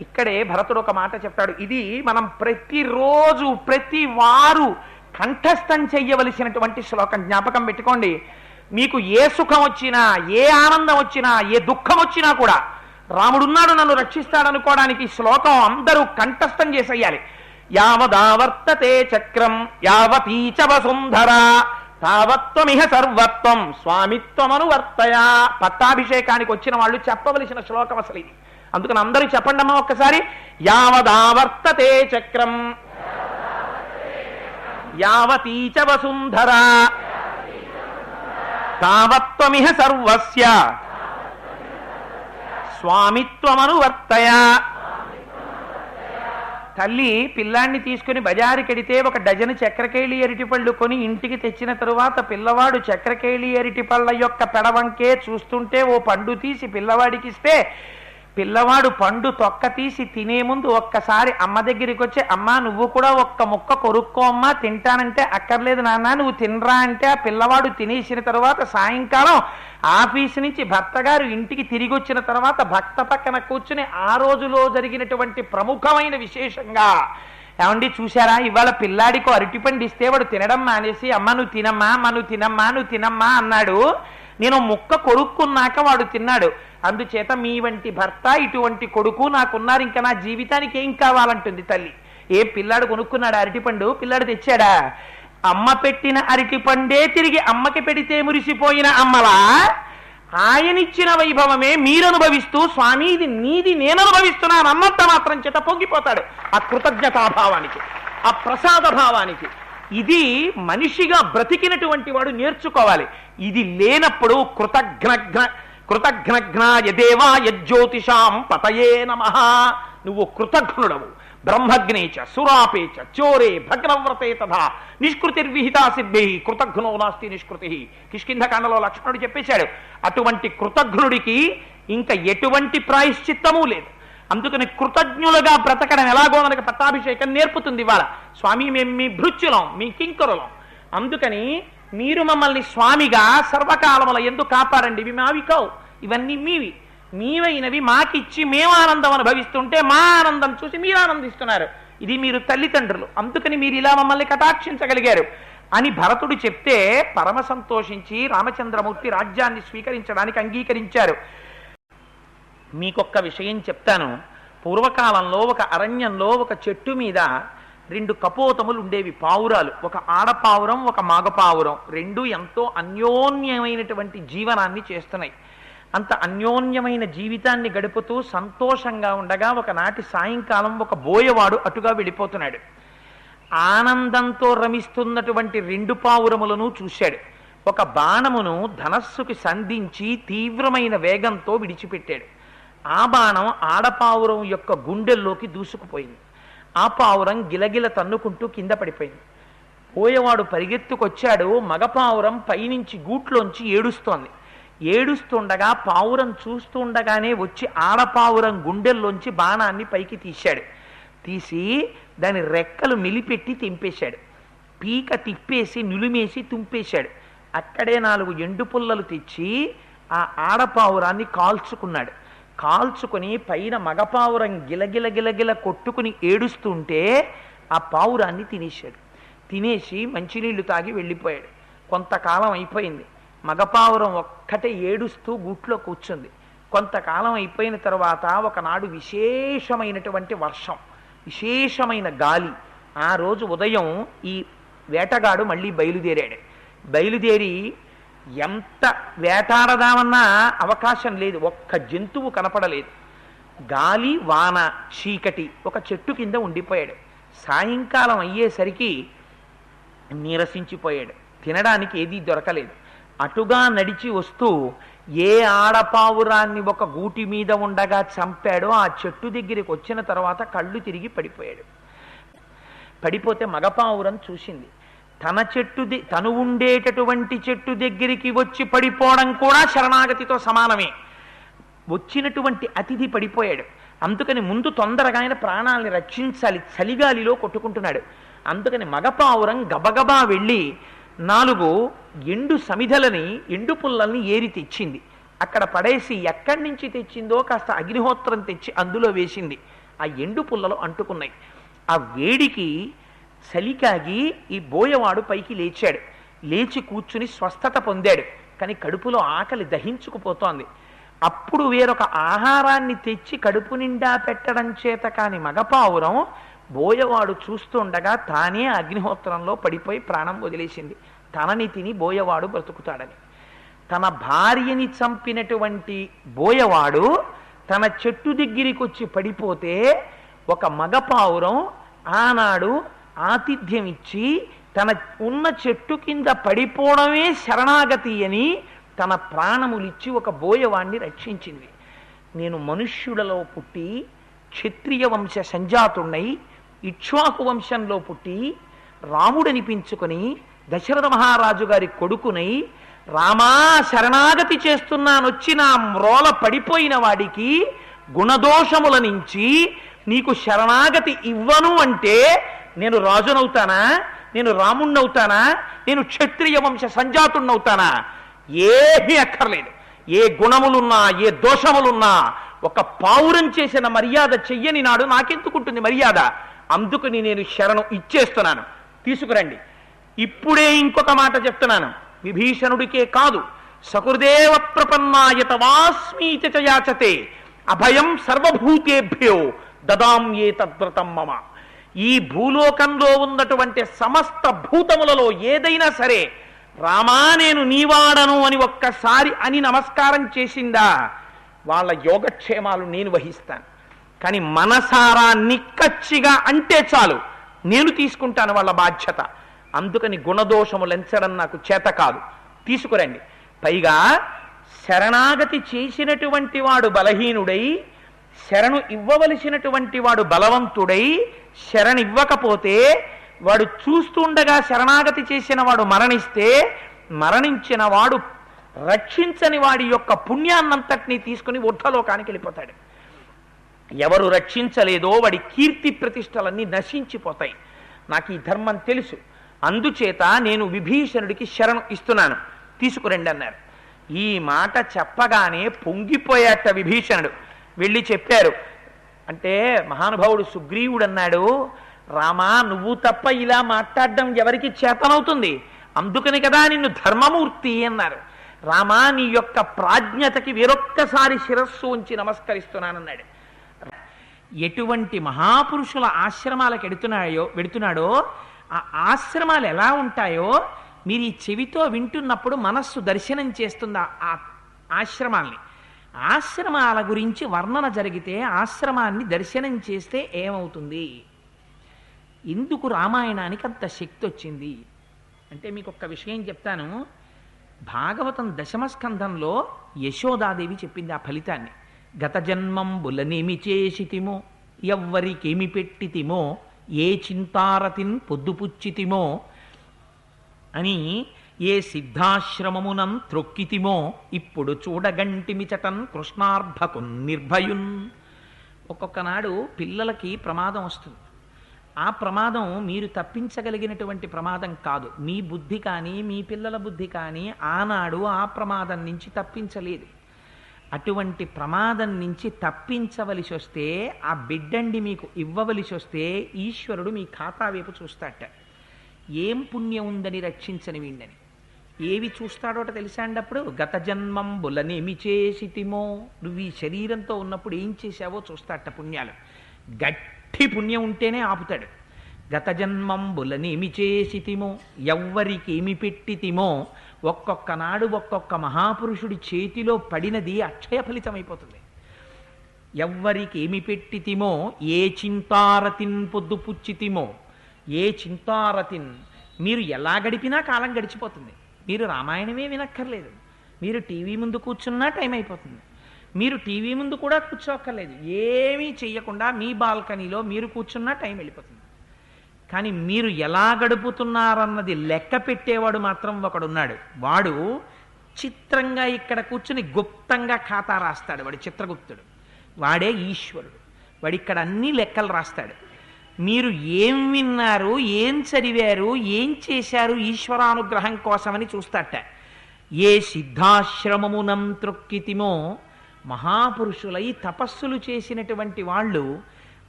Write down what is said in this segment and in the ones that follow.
ఇక్కడే భరతుడు ఒక మాట చెప్తాడు ఇది మనం ప్రతిరోజు ప్రతి వారు కంఠస్థం చెయ్యవలసినటువంటి శ్లోకం. జ్ఞాపకం పెట్టుకోండి. మీకు ఏ సుఖం వచ్చినా ఏ ఆనందం వచ్చినా ఏ దుఃఖం వచ్చినా కూడా రాముడున్నాడు నన్ను రక్షిస్తాడనుకోవడానికి శ్లోకం అందరూ కంఠస్థం చేసేయాలి. యావదావర్తతే చక్రం యావతీచ వసుంధర తావత్వమిహ సర్వత్వం స్వామిత్వమనువర్తయా. పట్టాభిషేకానికి వచ్చిన వాళ్ళు చెప్పవలసిన శ్లోకం అసలు ఇది. అందుకని అందరూ చెప్పండి అమ్మా ఒక్కసారి. యావదావర్తతే చక్రం. యావతీచ వసుంధర. తావత్వమిహ సర్వస్య. స్వామిత్వమనువర్తయ. తల్లి పిల్లాన్ని తీసుకుని బజారుకెడితే ఒక డజను చక్రకేళి అరటిపళ్ళు కొని ఇంటికి తెచ్చిన తరువాత పిల్లవాడు చక్రకేళి అరటిపళ్ళ యొక్క పెడవంకే చూస్తుంటే ఓ పండు తీసి పిల్లవాడికిస్తే పిల్లవాడు పండు తొక్క తీసి తినే ముందు ఒక్కసారి అమ్మ దగ్గరికి వచ్చి అమ్మ నువ్వు కూడా ఒక్క ముక్క కొరుక్కో అమ్మా తింటానంటే అక్కర్లేదు నాన్న నువ్వు తినరా అంటే ఆ పిల్లవాడు తినేసిన తర్వాత సాయంకాలం ఆఫీస్ నుంచి భర్త గారు ఇంటికి తిరిగి వచ్చిన తర్వాత భక్త పక్కన కూర్చుని ఆ రోజులో జరిగినటువంటి ప్రముఖమైన విశేషంగా ఏమండి చూసారా ఇవాళ పిల్లాడికి అరటిపండు ఇస్తే వాడు తినడం మానేసి అమ్మ నువ్వు తినమ్మా అమ్మ నువ్వు తినమ్మా నువ్వు తినమ్మా అన్నాడు. నేను ముక్క కొరుక్కున్నాక వాడు తిన్నాడు. అందుచేత మీ వంటి భర్త ఇటువంటి కొడుకు నాకున్నారు. ఇంకా నా జీవితానికి ఏం కావాలంటుంది తల్లి? ఏ పిల్లాడు కొనుక్కున్నాడు అరటిపండు? పిల్లాడు తెచ్చాడా? అమ్మ పెట్టిన అరటిపండే తిరిగి అమ్మకి పెడితే మురిసిపోయిన అమ్మలా? ఆయనిచ్చిన వైభవమే మీరు అనుభవిస్తూ స్వామి ఇది నీది నేను అనుభవిస్తున్నాను అన్నంత మాత్రం చేత పొంగిపోతాడు. ఆ కృతజ్ఞతాభావానికి ఆ ప్రసాద భావానికి ఇది మనిషిగా బ్రతికినటువంటి వాడు నేర్చుకోవాలి. ఇది లేనప్పుడు కృతజ్ఞ కృతఘ్నఘ్న యదేవా యజ్యోతిషాం పతయే నమ. నువ్వు కృతజ్ఞుడవు. బ్రహ్మగ్నేచ సురాపేచ చోరే భగ్నవ్రతే తథా. నిష్కృతిర్విహితా సిద్ధి. కృతజ్ఞో నాస్తి నిష్కృతి. కిష్కింధకాండలో లక్ష్మణుడు చెప్పేశాడు అటువంటి కృతజ్ఞుడికి ఇంకా ఎటువంటి ప్రాయశ్చిత్తమూ లేదు. అందుకని కృతజ్ఞులుగా బ్రతకడం ఎలాగో మనకి పట్టాభిషేకం నేర్పుతుంది ఇవాళ. స్వామి మేము మీ భృత్యులం మీ కింకరులం. అందుకని మీరు మమ్మల్ని స్వామిగా సర్వకాలముల ఎందుకు కాపాడండి. ఇవి మావి కావు ఇవన్నీ మీవి. మీవైనవి మాకిచ్చి మేము ఆనందం అనుభవిస్తుంటే మా ఆనందం చూసి మీరు ఆనందిస్తున్నారు. ఇది మీరు తల్లిదండ్రులు. అందుకని మీరు ఇలా మమ్మల్ని కటాక్షించగలిగారు. అని భరతుడు చెప్తే పరమ సంతోషించి రామచంద్రమూర్తి రాజ్యాన్ని స్వీకరించడానికి అంగీకరించారు. మీకొక్క విషయం చెప్తాను. పూర్వకాలంలో ఒక అరణ్యంలో ఒక చెట్టు మీద రెండు కపోతములు ఉండేవి పావురాలు. ఒక ఆడపావురం ఒక మాగపావురం. రెండు ఎంతో అన్యోన్యమైనటువంటి జీవనాన్ని చేస్తున్నాయి. అంత అన్యోన్యమైన జీవితాన్ని గడుపుతూ సంతోషంగా ఉండగా ఒకనాటి సాయంకాలం ఒక బోయవాడు అటుగా వెళ్ళిపోతున్నాడు. ఆనందంతో రమిస్తున్నటువంటి రెండు పావురములను చూశాడు. ఒక బాణమును ధనస్సుకి సంధించి తీవ్రమైన వేగంతో విడిచిపెట్టాడు. ఆ బాణం ఆడపావురం యొక్క గుండెల్లోకి దూసుకుపోయింది. ఆ పావురం గిలగిల తన్నుకుంటూ కింద పడిపోయింది. పోయేవాడు పరిగెత్తుకొచ్చాడు మగపావురం పైనుంచి గూట్లోంచి ఏడుస్తోంది. ఏడుస్తుండగా పావురం చూస్తుండగానే వచ్చి ఆడపావురం గుండెల్లోంచి బాణాన్ని పైకి తీశాడు. తీసి దాని రెక్కలు మిలిపెట్టి తెంపేశాడు. పీక తిప్పేసి నులిమేసి తుంపేశాడు. అక్కడే నాలుగు ఎండు పుల్లలు తెచ్చి ఆ ఆడపావురాన్ని కాల్చుకున్నాడు. కాల్చుకొని పైన మగపావురం గిలగిల గిలగిల కొట్టుకుని ఏడుస్తుంటే ఆ పావురాన్ని తినేశాడు. తినేసి మంచినీళ్ళు తాగి వెళ్ళిపోయాడు. కొంతకాలం అయిపోయింది. మగపావురం ఒక్కటే ఏడుస్తూ గూట్లో కూర్చుంది. కొంతకాలం అయిపోయిన తర్వాత ఒకనాడు విశేషమైనటువంటి వర్షం విశేషమైన గాలి. ఆ రోజు ఉదయం ఈ వేటగాడు మళ్ళీ బయలుదేరాడు. బయలుదేరి ఎంత వేటాడదామన్నా అవకాశం లేదు. ఒక్క జంతువు కనపడలేదు. గాలి వాన చీకటి ఒక చెట్టు కింద ఉండిపోయాడు. సాయంకాలం అయ్యేసరికి నీరసించిపోయాడు. తినడానికి ఏదీ దొరకలేదు. అటుగా నడిచి వస్తూ ఏ ఆడపావురాన్ని ఒక గూటి మీద ఉండగా చంపాడో ఆ చెట్టు దగ్గరికి వచ్చిన తర్వాత కళ్ళు తిరిగి పడిపోయాడు. పడిపోతే మగపావురం చూసింది. తన చెట్టు తను ఉండేటటువంటి చెట్టు దగ్గరికి వచ్చి పడిపోవడం కూడా శరణాగతితో సమానమే. వచ్చినటువంటి అతిథి పడిపోయాడు. అందుకని ముందు తొందరగా ఆయన ప్రాణాలని రక్షించాలి చలిగాలిలో కొట్టుకుంటున్నాడు. అందుకని మగపావురం గబగబా వెళ్ళి నాలుగు ఎండు సమిధలని ఎండు పుల్లల్ని ఏరి తెచ్చింది. అక్కడ పడేసి ఎక్కడి నుంచి తెచ్చిందో కాస్త అగ్నిహోత్రం తెచ్చి అందులో వేసింది. ఆ ఎండు పుల్లలు అంటుకున్నాయి. ఆ వేడికి చలికాగి ఈ బోయవాడు పైకి లేచాడు. లేచి కూర్చుని స్వస్థత పొందాడు. కానీ కడుపులో ఆకలి దహించుకుపోతోంది. అప్పుడు వేరొక ఆహారాన్ని తెచ్చి కడుపు నిండా పెట్టడం చేత కాని మగపావురం బోయవాడు చూస్తుండగా తానే అగ్నిహోత్రంలో పడిపోయి ప్రాణం వదిలేసింది. తనని తిని బోయవాడు బ్రతుకుతాడని. తన భార్యని చంపినటువంటి బోయవాడు తన చెట్టు దగ్గరికి వచ్చి పడిపోతే ఒక మగపావురం ఆనాడు ఆతిథ్యం ఇచ్చి తన ఉన్న చెట్టు కింద పడిపోవడమే శరణాగతి అని తన ప్రాణములిచ్చి ఒక బోయవాణ్ణి రక్షించింది. నేను మనుష్యులలో పుట్టి క్షత్రియ వంశ సంజాతుణ్ణై ఇక్ష్వాకు వంశంలో పుట్టి రాముడనిపించుకొని దశరథ మహారాజు గారి కొడుకునై రామా శరణాగతి చేస్తున్నానొచ్చి నా మ్రోల పడిపోయిన వాడికి గుణదోషముల నుంచి నీకు శరణాగతి ఇవ్వను అంటే నేను రాజునవుతానా? నేను రాముణ్ణవుతానా? నేను క్షత్రియ వంశ సంజాతుణ్ణవుతానా? ఏమీ అక్కర్లేదు. ఏ గుణములున్నా ఏ దోషములున్నా ఒక పావురం చేసిన మర్యాద చెయ్యని నాడు నాకెందుకుంటుంది మర్యాద? అందుకని నేను శరణు ఇచ్చేస్తున్నాను. తీసుకురండి. ఇప్పుడే ఇంకొక మాట చెప్తున్నాను. విభీషణుడికే కాదు. సకృదేవ ప్రపన్నాయత వాస్మీచయాచతే అభయం సర్వభూతేభ్యో దదాం ఏ తద్వ్రతం మమ. ఈ భూలోకంలో ఉన్నటువంటి సమస్త భూతములలో ఏదైనా సరే రామా నేను నీవాడను అని ఒక్కసారి అని నమస్కారం చేసిందా వాళ్ళ యోగక్షేమాలు నేను వహిస్తాను. కానీ మనసారా నిక్కచ్చిగా అంటే చాలు నేను తీసుకుంటాను వాళ్ళ బాధ్యత. అందుకని గుణదోషములు ఎంచడం నాకు చేత కాదు. తీసుకురండి. పైగా శరణాగతి చేసినటువంటి వాడు బలహీనుడై శరణు ఇవ్వవలసినటువంటి వాడు బలవంతుడై శరణివ్వకపోతే వాడు చూస్తుండగా శరణాగతి చేసిన వాడు మరణిస్తే మరణించిన వాడు రక్షించని వాడి యొక్క పుణ్యాన్నంతటినీ తీసుకుని ఉర్ధలోకానికి వెళ్ళిపోతాడు. ఎవరు రక్షించలేదో వాడి కీర్తి ప్రతిష్టలన్నీ నశించిపోతాయి. నాకు ఈ ధర్మం తెలుసు. అందుచేత నేను విభీషణుడికి శరణు ఇస్తున్నాను. తీసుకురండి అన్నారు. ఈ మాట చెప్పగానే పొంగిపోయాట విభీషణుడు. వెళ్ళి చెప్పారు అంటే మహానుభావుడు సుగ్రీవుడు అన్నాడు రామా నువ్వు తప్ప ఇలా మాట్లాడడం ఎవరికి చేతనవుతుంది? అందుకని కదా నిన్ను ధర్మమూర్తి అన్నారు. రామా నీ యొక్క ప్రాజ్ఞతకి వేరొక్కసారి శిరస్సు ఉంచి నమస్కరిస్తున్నానన్నాడు. ఎటువంటి మహాపురుషుల ఆశ్రమాలకు ఎడుతున్నాయో వెడుతున్నాడో ఆ ఆశ్రమాలు ఎలా ఉంటాయో మీరు ఈ చెవితో వింటున్నప్పుడు మనస్సు దర్శనం చేస్తుంది ఆ- ఆ ఆశ్రమాల్ని. ఆశ్రమాల గురించి వర్ణన జరిగితే ఆశ్రమాన్ని దర్శనం చేస్తే ఏమవుతుంది? ఎందుకు రామాయణానికి అంత శక్తి వచ్చింది. అంటే మీకు ఒక్క విషయం చెప్తాను. భాగవతం దశమ స్కంధంలో యశోదాదేవి చెప్పింది ఆ ఫలితాన్ని. గత జన్మం బులనేమి చేసితిమో ఎవ్వరికేమి పెట్టితిమో ఏ చింతారతిన్ పొద్దుపుచ్చితిమో అని ఏ సిద్ధాశ్రమమునం త్రొక్కితిమో ఇప్పుడు చూడగంటిమిచటన్ కృష్ణార్భకు నిర్భయున్. ఒక్కొక్కనాడు పిల్లలకి ప్రమాదం వస్తుంది. ఆ ప్రమాదం మీరు తప్పించగలిగినటువంటి ప్రమాదం కాదు. మీ బుద్ధి కానీ మీ పిల్లల బుద్ధి కానీ ఆనాడు ఆ ప్రమాదం నుంచి తప్పించలేదు. అటువంటి ప్రమాదం నుంచి తప్పించవలసి వస్తే ఆ బిడ్డండి మీకు ఇవ్వవలసి వస్తే ఈశ్వరుడు మీ ఖాతా వైపు చూస్తాట ఏం పుణ్యం ఉందని రక్షించని వీండని ఏవి చూస్తాడోట తెలిసా అండి అప్పుడు గత జన్మం బులనేమి చేసితిమో? నువ్వు ఈ శరీరంతో ఉన్నప్పుడు ఏం చేశావో చూస్తాట పుణ్యాలు. గట్టి పుణ్యం ఉంటేనే ఆపుతాడు. గత జన్మం బులనేమి చేసితిమో? ఎవ్వరికి ఏమి పెట్టితిమో? ఒక్కొక్క నాడు ఒక్కొక్క మహాపురుషుడి చేతిలో పడినది అక్షయ ఫలితం అయిపోతుంది ఎవ్వరికి ఏమి పెట్టితిమో? ఏ చింతారతిన్ పొద్దు పుచ్చితిమో? ఏ చింతారతిన్? మీరు ఎలా గడిపినా కాలం గడిచిపోతుంది. మీరు రామాయణమే వినక్కర్లేదు. మీరు టీవీ ముందు కూర్చున్నా టైం అయిపోతుంది. మీరు టీవీ ముందు కూడా కూర్చోక్కర్లేదు. ఏమీ చెయ్యకుండా మీ బాల్కనీలో మీరు కూర్చున్నా టైం వెళ్ళిపోతుంది. కానీ మీరు ఎలా గడుపుతున్నారన్నది లెక్క పెట్టేవాడు మాత్రం ఒకడున్నాడు. వాడు చిత్రంగా ఇక్కడ కూర్చుని గుప్తంగా ఖాతా రాస్తాడు. వాడు చిత్రగుప్తుడు. వాడే ఈశ్వరుడు. వాడు ఇక్కడ అన్ని లెక్కలు రాస్తాడు. మీరు ఏం విన్నారు ఏం చదివారు ఏం చేశారు ఈశ్వరానుగ్రహం కోసమని చూస్తాట ఏ సిద్ధాశ్రమమునం త్రొక్కితిమో మహాపురుషులై తపస్సులు చేసినటువంటి వాళ్ళు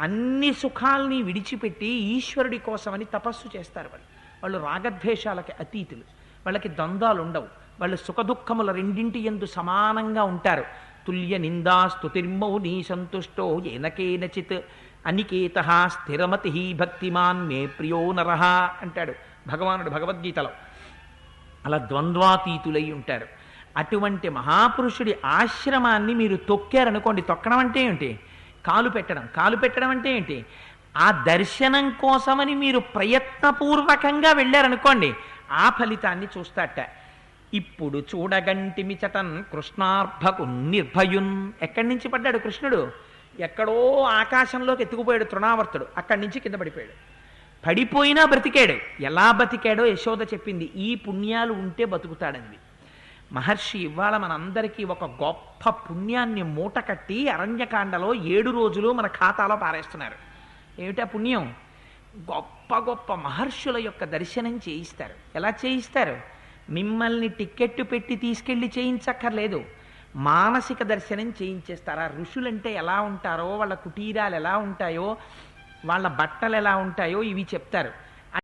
అన్ని సుఖాల్ని విడిచిపెట్టి ఈశ్వరుడి కోసమని తపస్సు చేస్తారు వాళ్ళు. వాళ్ళు రాగద్వేషాలకి అతీతులు. వాళ్ళకి ద్వంద్వాలు ఉండవు వాళ్ళు సుఖదుఖముల రెండింటి ఎందు సమానంగా ఉంటారు. తుల్య నిందా స్తుతిర్మౌని సంతుష్టో ఏనకేనచిత్ అనికేత స్థిరమతి భక్తిమాన్ మే ప్రియో నరహ అంటాడు భగవానుడు భగవద్గీతలో. అలా ద్వంద్వాతీతులై ఉంటారు. అటువంటి మహాపురుషుడి ఆశ్రమాన్ని మీరు తొక్కారనుకోండి తొక్కడం అంటే ఏంటి? కాలు పెట్టడం. కాలు పెట్టడం అంటే ఏంటి? ఆ దర్శనం కోసమని మీరు ప్రయత్నపూర్వకంగా వెళ్ళారనుకోండి ఆ ఫలితాన్ని చూస్తాట ఇప్పుడు చూడగంటిమి చటన్ కృష్ణార్భకు నిర్భయున్ ఎక్కడి నుంచి పడ్డాడు కృష్ణుడు? ఎక్కడో ఆకాశంలోకి ఎత్తుకుపోయాడు తృణావర్తుడు. అక్కడి నుంచి కింద పడిపోయాడు. పడిపోయినా బ్రతికాడు. ఎలా బతికాడో యశోద చెప్పింది. ఈ పుణ్యాలు ఉంటే బతుకుతాడంది. మహర్షి ఇవాళ మనందరికీ ఒక గొప్ప పుణ్యాన్ని మూట కట్టి అరణ్యకాండలో ఏడు రోజులు మన ఖాతాలో పారేస్తున్నారు. ఏమిటా పుణ్యం? గొప్ప గొప్ప మహర్షుల యొక్క దర్శనం చేయిస్తారు. ఎలా చేయిస్తారు? మిమ్మల్ని టిక్కెట్టు పెట్టి తీసుకెళ్ళి చేయించక్కర్లేదు. మానసిక దర్శనం చేయించేస్తారు? ఆ ఋషులంటే ఎలా ఉంటారో వాళ్ళ కుటీరాలు ఎలా ఉంటాయో వాళ్ళ బట్టలు ఎలా ఉంటాయో ఇవి చెప్తారు.